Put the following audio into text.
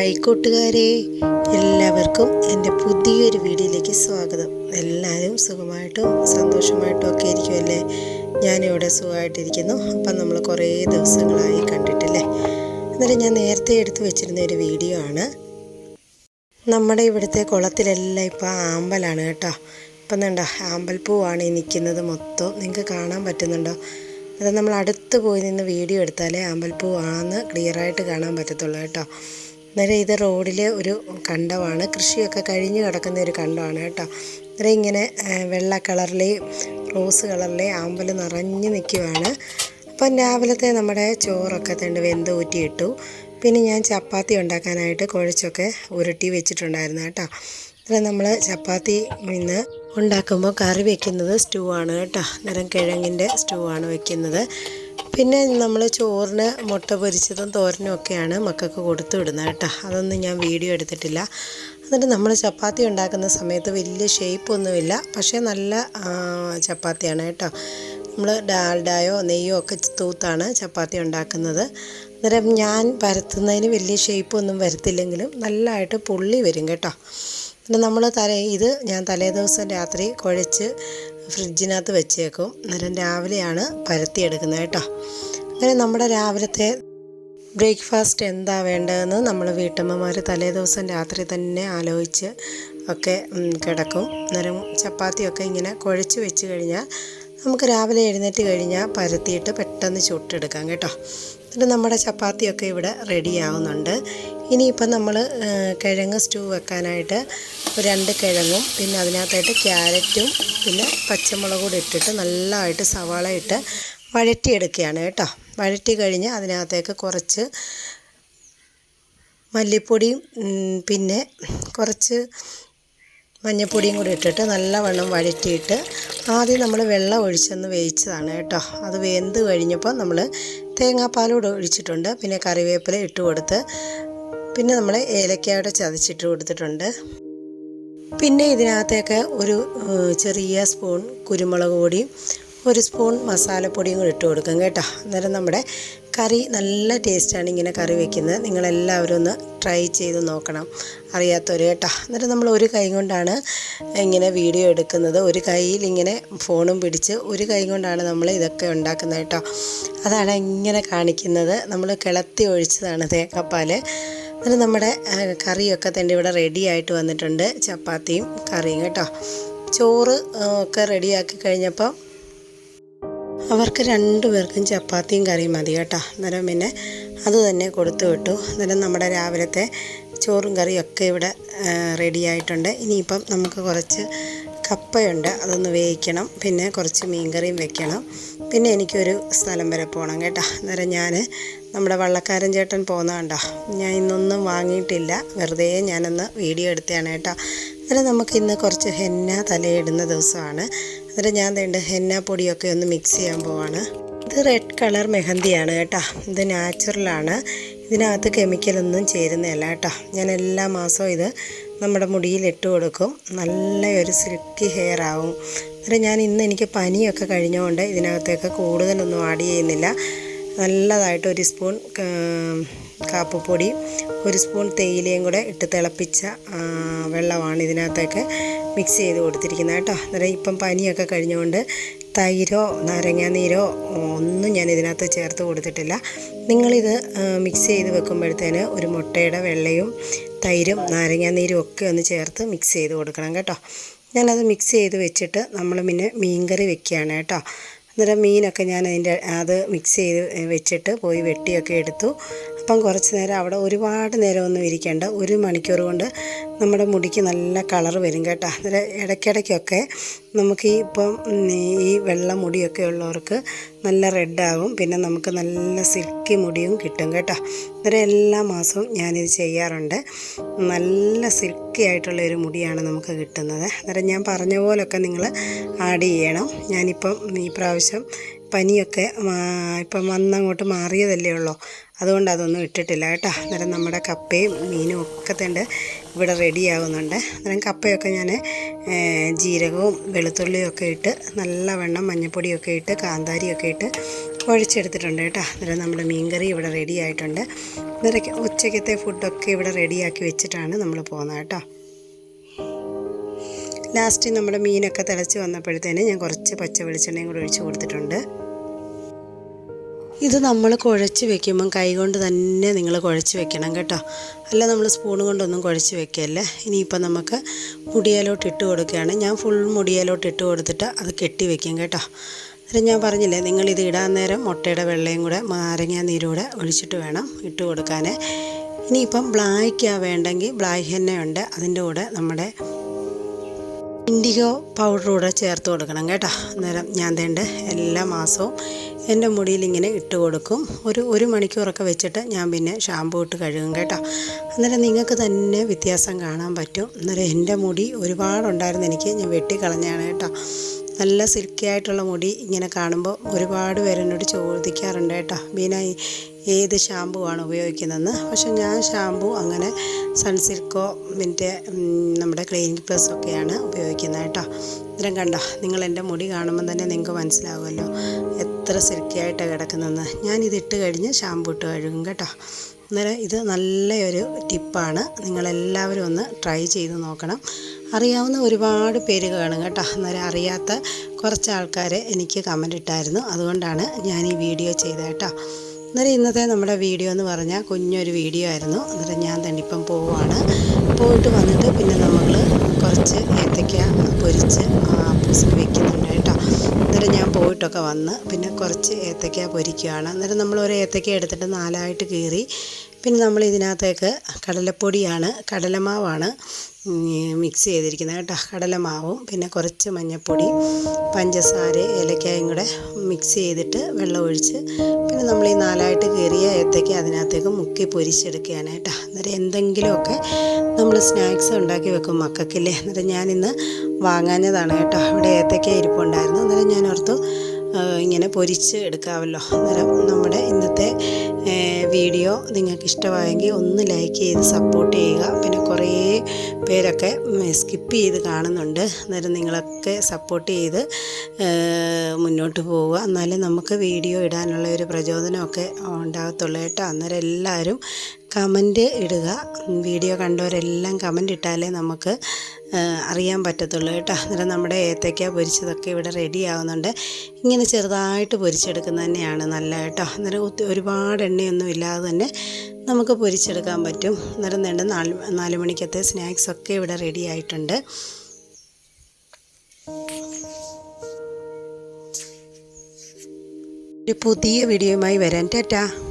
Hi കൂട്ടുകാരെ എല്ലാവർക്കും എന്റെ പുതിയൊരു വീഡിയോയിലേക്ക് സ്വാഗതം. എല്ലാവരും സുഖമായിട്ടും സന്തോഷമായിട്ടും ഒക്കെ ഇരിക്കുമല്ലേ ഞാനിവിടെ സുഖമായിട്ടിരിക്കുന്നു. അപ്പം നമ്മൾ കുറേ ദിവസങ്ങളായി കണ്ടിട്ടില്ലേ? എന്നാലും ഞാൻ നേരത്തെ എടുത്തു വെച്ചിരുന്ന ഒരു വീഡിയോ ആണ്. നമ്മുടെ ഇവിടുത്തെ കുളത്തിലെല്ലാം ഇപ്പോൾ ആമ്പലാണ് കേട്ടോ. ഇപ്പം കണ്ടോ ആമ്പൽപ്പൂവാണ് ഈ നിൽക്കുന്നത് മൊത്തം. നിങ്ങൾക്ക് കാണാൻ പറ്റുന്നുണ്ടോ? അത് നമ്മൾ അടുത്ത് പോയി നിന്ന് വീഡിയോ എടുത്താലേ ആമ്പൽപ്പൂവാണെന്ന് ക്ലിയറായിട്ട് കാണാൻ പറ്റത്തുള്ളൂ കേട്ടോ. അന്നേരം ഇത് റോഡിലെ ഒരു കണ്ടമാണ്. കൃഷിയൊക്കെ കഴിഞ്ഞ് കിടക്കുന്ന ഒരു കണ്ടമാണ് കേട്ടോ. അന്നേരം ഇങ്ങനെ വെള്ള കളറിലെയും റോസ് കളറിലെയും ആമ്പൽ നിറഞ്ഞ് നിൽക്കുവാണ്. അപ്പം രാവിലത്തെ നമ്മുടെ ചോറൊക്കെ തണ്ട് വെന്ത് ഊറ്റിയിട്ടു. പിന്നെ ഞാൻ ചപ്പാത്തി ഉണ്ടാക്കാനായിട്ട് കുഴച്ചൊക്കെ ഉരുട്ടി വെച്ചിട്ടുണ്ടായിരുന്നു കേട്ടോ. അന്നേരം നമ്മൾ ചപ്പാത്തി ഇന്ന് ഉണ്ടാക്കുമ്പോൾ കറി വെക്കുന്നത് സ്റ്റൂ ആണ് കേട്ടോ. അന്നേരം കിഴങ്ങിന്റെ സ്റ്റൂ ആണ് വെക്കുന്നത്. പിന്നെ നമ്മൾ ചോറിന് മുട്ട പൊരിച്ചതും തോരനും ഒക്കെയാണ് മക്കൾക്ക് കൊടുത്തു വിടുന്നത് കേട്ടോ. അതൊന്നും ഞാൻ വീഡിയോ എടുത്തിട്ടില്ല. എന്നിട്ട് നമ്മൾ ചപ്പാത്തി ഉണ്ടാക്കുന്ന സമയത്ത് വലിയ ഷേപ്പൊന്നുമില്ല പക്ഷേ നല്ല ചപ്പാത്തിയാണ് കേട്ടോ. നമ്മൾ ഡാൽഡായോ നെയ്യോ ഒക്കെ തൂത്താണ് ചപ്പാത്തി ഉണ്ടാക്കുന്നത്. അന്നേരം ഞാൻ പരത്തുന്നതിന് വലിയ ഷേപ്പൊന്നും വരത്തില്ലെങ്കിലും നല്ലതായിട്ട് പുള്ളി വരും കേട്ടോ. പിന്നെ നമ്മൾ തലേ ഇത് ഞാൻ തലേ ദിവസം രാത്രി കുഴച്ച് ഫ്രിഡ്ജിനകത്ത് വെച്ചേക്കും. അന്നേരം രാവിലെയാണ് പരത്തിയെടുക്കുന്നത് കേട്ടോ. അങ്ങനെ നമ്മുടെ രാവിലത്തെ ബ്രേക്ക്ഫാസ്റ്റ് എന്താ വേണ്ടതെന്ന് നമ്മൾ വീട്ടമ്മമാർ തലേ ദിവസം രാത്രി തന്നെ ആലോചിച്ച് ഒക്കെ കിടക്കും. അന്നേരം ചപ്പാത്തിയൊക്കെ ഇങ്ങനെ കുഴച്ച് വെച്ച് കഴിഞ്ഞാൽ നമുക്ക് രാവിലെ എഴുന്നേറ്റ് കഴിഞ്ഞാൽ പരത്തിയിട്ട് പെട്ടെന്ന് ചുട്ടെടുക്കാം കേട്ടോ. എന്നിട്ട് നമ്മുടെ ചപ്പാത്തിയൊക്കെ ഇവിടെ റെഡി ആവുന്നുണ്ട്. ഇനിയിപ്പം നമ്മൾ കിഴങ്ങ് സ്റ്റൂ വെക്കാനായിട്ട് രണ്ട് കിഴങ്ങും പിന്നെ അതിനകത്തായിട്ട് ക്യാരറ്റും പിന്നെ പച്ചമുളക് കൂടി ഇട്ടിട്ട് നല്ലതായിട്ട് സവാള ഇട്ട് വഴറ്റിയെടുക്കുകയാണ് കേട്ടോ. വഴറ്റി കഴിഞ്ഞ് അതിനകത്തേക്ക് കുറച്ച് മല്ലിപ്പൊടിയും പിന്നെ കുറച്ച് മഞ്ഞൾപ്പൊടിയും കൂടി ഇട്ടിട്ട് നല്ലവണ്ണം വഴറ്റിയിട്ട് ആദ്യം നമ്മൾ വെള്ളം ഒഴിച്ചൊന്ന് വേവിച്ചതാണ് കേട്ടോ. അത് വെന്ത് കഴിഞ്ഞപ്പോൾ നമ്മൾ തേങ്ങാപ്പാലൂടെ ഒഴിച്ചിട്ടുണ്ട്. പിന്നെ കറിവേപ്പില ഇട്ട് കൊടുത്ത് പിന്നെ നമ്മൾ ഏലക്കായുടെ ചതച്ചിട്ട് കൊടുത്തിട്ടുണ്ട്. പിന്നെ ഇതിനകത്തേക്ക് ഒരു ചെറിയ സ്പൂൺ കുരുമുളക് പൊടിയും ഒരു സ്പൂൺ മസാലപ്പൊടിയും കൂടി ഇട്ട് കൊടുക്കും കേട്ടോ. അന്നേരം നമ്മുടെ കറി നല്ല ടേസ്റ്റാണ് ഇങ്ങനെ കറി വെക്കുന്നത്. നിങ്ങളെല്ലാവരും ഒന്ന് ട്രൈ ചെയ്ത് നോക്കണം. അറിയാത്തവർ കേട്ടോ. അന്നേരം നമ്മൾ ഒരു കൈ കൊണ്ടാണ് ഇങ്ങനെ വീഡിയോ എടുക്കുന്നത്. ഒരു കൈയിൽ ഇങ്ങനെ ഫോണും പിടിച്ച് ഒരു കൈ കൊണ്ടാണ് നമ്മൾ ഇതൊക്കെ ഉണ്ടാക്കുന്നത് കേട്ടോ. അതാണ് ഇങ്ങനെ കാണിക്കുന്നത്. നമ്മൾ കിളത്തി ഒഴിച്ചതാണ് തേങ്ങാപ്പാൽ എന്നിട്ട് നമ്മുടെ കറിയൊക്കെ തന്നെ ഇവിടെ റെഡി ആയിട്ട് വന്നിട്ടുണ്ട്. ചപ്പാത്തിയും കറിയും കേട്ടോ. ചോറ് ഒക്കെ റെഡിയാക്കി കഴിഞ്ഞപ്പോൾ അവർക്ക് രണ്ടു പേർക്കും ചപ്പാത്തിയും കറിയും മതി കേട്ടോ. അന്നേരം പിന്നെ അത് തന്നെ കൊടുത്തു വിട്ടു. അന്നേരം നമ്മുടെ രാവിലത്തെ ചോറും കറിയും ഒക്കെ ഇവിടെ റെഡി ആയിട്ടുണ്ട്. ഇനിയിപ്പം നമുക്ക് കുറച്ച് കപ്പയുണ്ട് അതൊന്ന് വേവിക്കണം. പിന്നെ കുറച്ച് മീൻകറിയും വെക്കണം. പിന്നെ എനിക്കൊരു സ്ഥലം വരെ പോകണം കേട്ടോ. അന്നേരം ഞാൻ നമ്മുടെ വള്ളക്കാരൻ ചേട്ടൻ പോകുന്ന കണ്ടോ? ഞാൻ ഇന്നൊന്നും വാങ്ങിയിട്ടില്ല. വെറുതെ ഞാനൊന്ന് വീഡിയോ എടുത്തതാണ് കേട്ടോ. അന്നേരം നമുക്ക് ഇന്ന് കുറച്ച് ഹെന്ന തലയിടുന്ന ദിവസമാണ്. അന്നേരം ഞാൻ വേണ്ട ഹെന്ന പൊടിയൊക്കെ ഒന്ന് മിക്സ് ചെയ്യാൻ പോവാണ്. ഇത് റെഡ് കളർ മെഹന്തിയാണ് കേട്ടോ. ഇത് നാച്ചുറലാണ് ഇതിനകത്ത് കെമിക്കലൊന്നും ചേരുന്നതല്ല കേട്ടോ. ഞാൻ എല്ലാ മാസവും ഇത് നമ്മുടെ മുടിയിൽ ഇട്ട് കൊടുക്കും. നല്ലൊരു സിൽക്കി ഹെയർ ആവും. അന്നേരം ഞാൻ ഇന്ന് എനിക്ക് പനിയൊക്കെ കഴിഞ്ഞുകൊണ്ട് ഇതിനകത്തേക്ക് കൂടുതലൊന്നും ആഡ് ചെയ്യുന്നില്ല. നല്ലതായിട്ട് ഒരു സ്പൂൺ കാപ്പപ്പൊടി ഒരു സ്പൂൺ തേയിലയും കൂടെ ഇട്ട് തിളപ്പിച്ച വെള്ളമാണ് ഇതിനകത്തേക്ക് മിക്സ് ചെയ്ത് കൊടുത്തിരിക്കുന്നത് കേട്ടോ. അന്നേരം ഇപ്പം പനിയൊക്കെ കഴിഞ്ഞുകൊണ്ട് തൈരോ നാരങ്ങാനീരോ ഒന്നും ഞാൻ ഇതിനകത്ത് ചേർത്ത് കൊടുത്തിട്ടില്ല. നിങ്ങളിത് മിക്സ് ചെയ്ത് വെക്കുമ്പോഴത്തേന് ഒരു മുട്ടയുടെ വെള്ളയും തൈരും നാരങ്ങാനീരും ഒക്കെ ഒന്ന് ചേർത്ത് മിക്സ് ചെയ്ത് കൊടുക്കണം കേട്ടോ. ഞാനത് മിക്സ് ചെയ്ത് വെച്ചിട്ട് നമ്മൾ പിന്നെ മീൻകറി വെക്കുകയാണ് കേട്ടോ. അന്നേരം മീനൊക്കെ ഞാൻ അതിന്റെ അത് മിക്സ് ചെയ്ത് വെച്ചിട്ട് പോയി വെട്ടിയൊക്കെ എടുത്തു. അപ്പം കുറച്ച് നേരം അവിടെ ഒരുപാട് നേരമൊന്നും ഇരിക്കേണ്ട ഒരു മണിക്കൂർ കൊണ്ട് നമ്മുടെ മുടിക്ക് നല്ല കളർ വരും കേട്ടോ. അന്നേരം ഇടയ്ക്കിടയ്ക്കൊക്കെ നമുക്ക് ഈ ഇപ്പം ഈ വെള്ള മുടിയൊക്കെ ഉള്ളവർക്ക് നല്ല റെഡാകും പിന്നെ നമുക്ക് നല്ല സിൽക്കി മുടിയും കിട്ടും കേട്ടോ. അന്നേരം എല്ലാ മാസവും ഞാനിത് ചെയ്യാറുണ്ട്. നല്ല സിൽക്കി ആയിട്ടുള്ള ഒരു മുടിയാണ് നമുക്ക് കിട്ടുന്നത്. അന്നേരം ഞാൻ പറഞ്ഞ പോലൊക്കെ നിങ്ങൾ ആഡ് ചെയ്യണം. ഞാനിപ്പം ഈ പ്രാവശ്യം പനിയൊക്കെ ഇപ്പം വന്നങ്ങോട്ട് മാറിയതല്ലേ ഉള്ളൂ. അതുകൊണ്ട് അതൊന്നും ഇട്ടിട്ടില്ല കേട്ടോ. അന്നേരം നമ്മുടെ കപ്പയും മീനും ഒക്കെ തണ്ട് ഇവിടെ റെഡി ആകുന്നുണ്ട് അന്നേരം കപ്പയൊക്കെ ഞാൻ ജീരകവും വെളുത്തുള്ളിയും ഒക്കെ ഇട്ട് നല്ലവണ്ണം മഞ്ഞപ്പൊടിയൊക്കെ ഇട്ട് കാന്താരിയൊക്കെ ഇട്ട് ഒഴിച്ചെടുത്തിട്ടുണ്ട് കേട്ടോ. അന്നേരം നമ്മുടെ മീൻകറി ഇവിടെ റെഡി ആയിട്ടുണ്ട്. അന്നേരം ഉച്ചക്കത്തെ ഫുഡൊക്കെ ഇവിടെ റെഡിയാക്കി വെച്ചിട്ടാണ് നമ്മൾ പോകുന്നത് കേട്ടോ. ലാസ്റ്റ് നമ്മുടെ മീനൊക്കെ തിളച്ച് വന്നപ്പോഴത്തേന് ഞാൻ കുറച്ച് പച്ച വെളിച്ചെണ്ണയും കൂടി ഒഴിച്ച് കൊടുത്തിട്ടുണ്ട്. ഇത് നമ്മൾ കുഴച്ച് വെക്കുമ്പം കൈകൊണ്ട് തന്നെ നിങ്ങൾ കുഴച്ച് വെക്കണം കേട്ടോ. അല്ല നമ്മൾ സ്പൂൺ കൊണ്ടൊന്നും കുഴച്ച് വെക്കല്ലേ. ഇനിയിപ്പം നമുക്ക് മുടിയാലോട്ട് ഇട്ട് കൊടുക്കുകയാണ്. ഞാൻ ഫുൾ മുടിയാലോട്ട് ഇട്ട് കൊടുത്തിട്ട് അത് കെട്ടി വെക്കും കേട്ടോ. അന്നേരം ഞാൻ പറഞ്ഞില്ലേ നിങ്ങൾ ഇത് ഇടാൻ നേരം മുട്ടയുടെ വെള്ളയും കൂടെ നാരങ്ങ നീരൂടെ ഒഴിച്ചിട്ട് വേണം ഇട്ട് കൊടുക്കാൻ ഇനിയിപ്പം ബ്ലായ്ക്കാണ് വേണ്ടെങ്കിൽ ബ്ലാക്ക് എണ്ണയുണ്ട് അതിന്റെ കൂടെ നമ്മുടെ ഇൻഡിഗോ പൗഡർ കൂടെ ചേർത്ത് കൊടുക്കണം കേട്ടോ. അന്നേരം ഞാൻ തേണ്ട എല്ലാ മാസവും എന്റെ മുടിയിൽ ഇങ്ങനെ ഇട്ട് കൊടുക്കും. ഒരു ഒരു മണിക്കൂറൊക്കെ വെച്ചിട്ട് ഞാൻ പിന്നെ ഷാമ്പൂ ഇട്ട് കഴുകും കേട്ടോ. അന്നേരം നിങ്ങൾക്ക് തന്നെ വ്യത്യാസം കാണാൻ പറ്റും. അന്നേരം എന്റെ മുടി ഒരുപാടുണ്ടായിരുന്നു എനിക്ക്. ഞാൻ വെട്ടിക്കളഞ്ഞാണ് കേട്ടോ. നല്ല സിൽക്കി ആയിട്ടുള്ള മുടി ഇങ്ങനെ കാണുമ്പോൾ ഒരുപാട് പേരെന്നോട് ചോദിക്കാറുണ്ട് കേട്ടോ. ബീന ഏത് ഷാമ്പു ആണ് ഉപയോഗിക്കുന്നതെന്ന്? പക്ഷെ ഞാൻ ഷാമ്പു അങ്ങനെ സൺസിൽക്കോ പിന്നെ നമ്മുടെ ക്ലീനിക് പ്ലസ് ഒക്കെയാണ് ഉപയോഗിക്കുന്നത് കേട്ടോ. ഇത്തരം കണ്ടോ നിങ്ങൾ എന്റെ മുടി കാണുമ്പോൾ തന്നെ നിങ്ങൾക്ക് മനസ്സിലാവുമല്ലോ. എത്ര സിൽക്കിയായിട്ടാണ് കിടക്കുന്നത് കിടക്കുന്നതെന്ന്. ഞാനിത് ഇട്ട് കഴിഞ്ഞ് ഷാമ്പു ഇട്ട് കഴുകും കേട്ടോ. അന്നേരം ഇത് നല്ലൊരു ടിപ്പാണ്. നിങ്ങളെല്ലാവരും ഒന്ന് ട്രൈ ചെയ്ത് നോക്കണം. അറിയാവുന്ന ഒരുപാട് പേര് കാണും കേട്ടോ. അന്നേരം അറിയാത്ത കുറച്ച് ആൾക്കാർ എനിക്ക് കമന്റ് ഇട്ടായിരുന്നു. അതുകൊണ്ടാണ് ഞാൻ ഈ വീഡിയോ ചെയ്തത് കേട്ടോ. അന്നേരം ഇന്നത്തെ നമ്മുടെ വീഡിയോ എന്ന് പറഞ്ഞാൽ കുഞ്ഞൊരു വീഡിയോ ആയിരുന്നു. അന്നേരം ഞാൻ തന്നെ ഇപ്പം പോവുകയാണ് പോയിട്ട് വന്നിട്ട് പിന്നെ നമ്മൾ കുറച്ച് ഏത്തയ്ക്ക പൊരിച്ച് പൂസിൽ വെക്കുന്നുണ്ട് കേട്ടോ അന്നേരം ഞാൻ പോയിട്ടൊക്കെ വന്ന് പിന്നെ കുറച്ച് ഏത്തക്ക പൊരിക്കുകയാണ് അന്നേരം നമ്മൾ ഒരു ഏത്തക്ക എടുത്തിട്ട് നാലായിട്ട് കീറി പിന്നെ നമ്മൾ ഇതിനകത്തേക്ക് കടലപ്പൊടിയാണ് കടലമാവാണ് മിക്സ് ചെയ്തിരിക്കുന്നത് കേട്ടോ. കടലമാവും പിന്നെ കുറച്ച് മഞ്ഞൾപ്പൊടി പഞ്ചസാര ഏലക്കായും കൂടെ മിക്സ് ചെയ്തിട്ട് വെള്ളം ഒഴിച്ച് പിന്നെ നമ്മൾ ഈ നാലായിട്ട് കീറിയ ഏത്തയ്ക്ക അതിനകത്തേക്ക് മുക്കി പൊരിച്ചെടുക്കുകയാണ് കേട്ടോ. അന്നേരം എന്തെങ്കിലുമൊക്കെ നമ്മൾ സ്നാക്സ് ഉണ്ടാക്കി വെക്കും മക്കൾക്കില്ലേ. അന്നേരം ഞാനിന്ന് വാങ്ങാഞ്ഞതാണ് കേട്ടോ. അവിടെ ഏത്തക്ക ഇരിപ്പുണ്ടായിരുന്നു. അന്നേരം ഞാൻ ഓർത്തു ഇങ്ങനെ പൊരിച്ച് എടുക്കാമല്ലോ അന്നേരം നമ്മുടെ ഇന്നത്തെ വീഡിയോ നിങ്ങൾക്ക് ഇഷ്ടമായെങ്കിൽ ഒന്ന് ലൈക്ക് ചെയ്ത് സപ്പോർട്ട് ചെയ്യുക. പിന്നെ കുറേ പേരൊക്കെ സ്കിപ്പ് ചെയ്ത് കാണുന്നുണ്ട്. അന്നേരം നിങ്ങളൊക്കെ സപ്പോർട്ട് ചെയ്ത് മുന്നോട്ട് പോവുക. എന്നാലേ നമുക്ക് വീഡിയോ ഇടാനുള്ള ഒരു പ്രചോദനമൊക്കെ ഉണ്ടാകത്തുള്ളൂ കേട്ടോ. അന്നേരം എല്ലാവരും കമന്റ് ഇടുക. വീഡിയോ കണ്ടവരെല്ലാം കമന്റ് ഇട്ടാലേ നമുക്ക് അറിയാൻ പറ്റത്തുള്ളൂ കേട്ടോ. അന്നേരം നമ്മുടെ ഏത്തയ്ക്ക പൊരിച്ചതൊക്കെ ഇവിടെ റെഡി ആവുന്നുണ്ട്. ഇങ്ങനെ ചെറുതായിട്ട് പൊരിച്ചെടുക്കുന്നത് തന്നെയാണ് നല്ല കേട്ടോ. അന്നേരം ഒരുപാട് എണ്ണയൊന്നും ഇല്ലാതെ തന്നെ നമുക്ക് പൊരിച്ചെടുക്കാൻ പറ്റും. അന്നേരം വേണ്ട നാല് നാല് മണിക്കത്തെ സ്നാക്സൊക്കെ ഇവിടെ റെഡി ആയിട്ടുണ്ട്. ഒരു പുതിയ വീഡിയോയുമായി വരാൻ ടാറ്റാ.